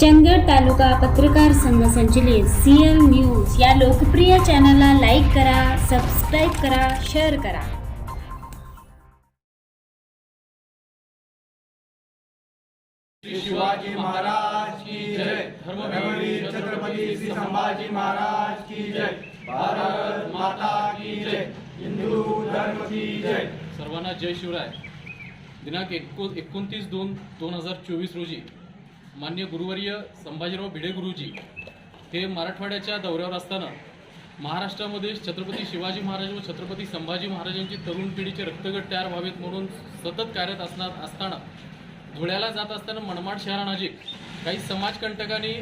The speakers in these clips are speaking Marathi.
चंदगड तालुका पत्रकार संघ संचलित सीएल न्यूज या लोकप्रिय चॅनलला लाईक करा सबस्क्राईब करा शेअर करा. शिवाजी महाराज की जय. धर्मवीर छत्रपति श्री संभाजी महाराज की जय. भारत माता की जय. हिंदू धर्म की जय. सर्वांना जय शिवराय. दिनांक एको एकोणतीस दोन दोन हजार चोवीस रोजी मान्य गुरुवर्य संभाजीराव भिडे गुरुजी हे मराठवाड्याच्या दौऱ्यावर असताना महाराष्ट्रामध्ये छत्रपती शिवाजी महाराज व छत्रपती संभाजी महाराजांची तरुण पिढीचे रक्तगट तयार व्हावेत म्हणून सतत कार्यरत असणार असताना धुळ्याला जात असताना मनमाड शहरानजीक काही समाजकंटकांनी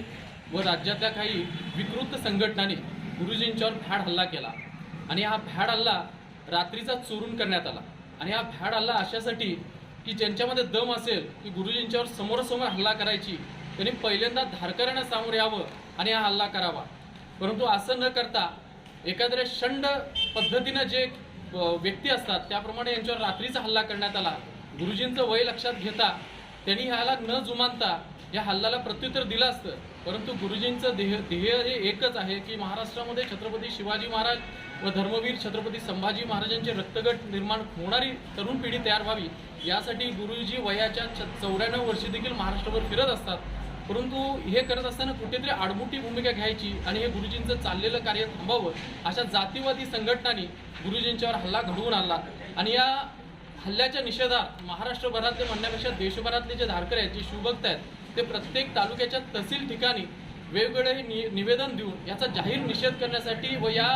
व राज्यातल्या काही विकृत संघटनांनी गुरुजींच्यावर भ्याड हल्ला केला आणि हा भ्याड हल्ला रात्रीचा चोरून करण्यात आला. आणि हा भ्याड हल्ला अशासाठी की ज्यांच्यामध्ये दम असेल की गुरुजींच्यावर समोरासमोर हल्ला करायची त्यांनी पहिल्यांदा धारकऱ्यांना सामोर यावं आणि हा हल्ला करावा. परंतु असं न करता एखाद्या शंड पद्धतीनं जे व्यक्ती असतात त्याप्रमाणे यांच्यावर रात्रीचा हल्ला करण्यात आला. गुरुजींचं वय लक्षात घेता त्यांनी ह्याला न जुमानता या हल्ल्याला प्रत्युत्तर दिलं असतं. परंतु गुरुजींचं ध्येय ध्येय हे एकच आहे की महाराष्ट्रामध्ये छत्रपती शिवाजी महाराज व धर्मवीर छत्रपती संभाजी महाराजांचे रक्तगट निर्माण होणारी तरुण पिढी तयार व्हावी यासाठी गुरुजी वयाच्या चौऱ्याण्णव वर्षी देखील महाराष्ट्रभर फिरत असतात. परंतु हे करत असताना कुठेतरी आडमुठी भूमिका घ्यायची आणि हे गुरुजींचं चाललेलं कार्य थांबावं अशा जातीवादी संघटनांनी गुरुजींच्यावर हल्ला घडवून आणला. आणि या हल्ल्याच्या निषेधात महाराष्ट्रभरातले म्हणण्यापेक्षा देशभरातले जे धारकर आहेत जे शिवभक्त आहेत ते प्रत्येक तालुक्याच्या तहसील ठिकाणी वेगवेगळे नि निवेदन देऊन याचा जाहीर निषेध करण्यासाठी व या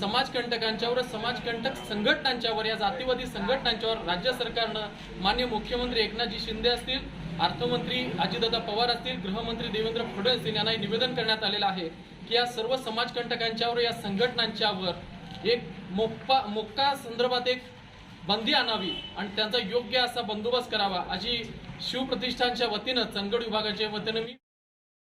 समाजकंटकांच्यावर समाजकंटक संघटनांच्यावर या जातीवादी संघटनांच्यावर राज्य सरकारनं मान्य मुख्यमंत्री एकनाथजी शिंदे असतील अर्थमंत्री अजितदादा पवार असतील गृहमंत्री देवेंद्र फडणवीस यांना निवेदन करण्यात आलेलं आहे की या सर्व समाजकंटकांच्यावर या संघटनांच्यावर एक मोक्का मोक्का संदर्भात एक बंदी आणावी आणि त्यांचा योग्य असा बंदोबस्त करावा अशी शिवप्रतिष्ठानच्या वतीनं चंदगड विभागाच्या वतीनं मी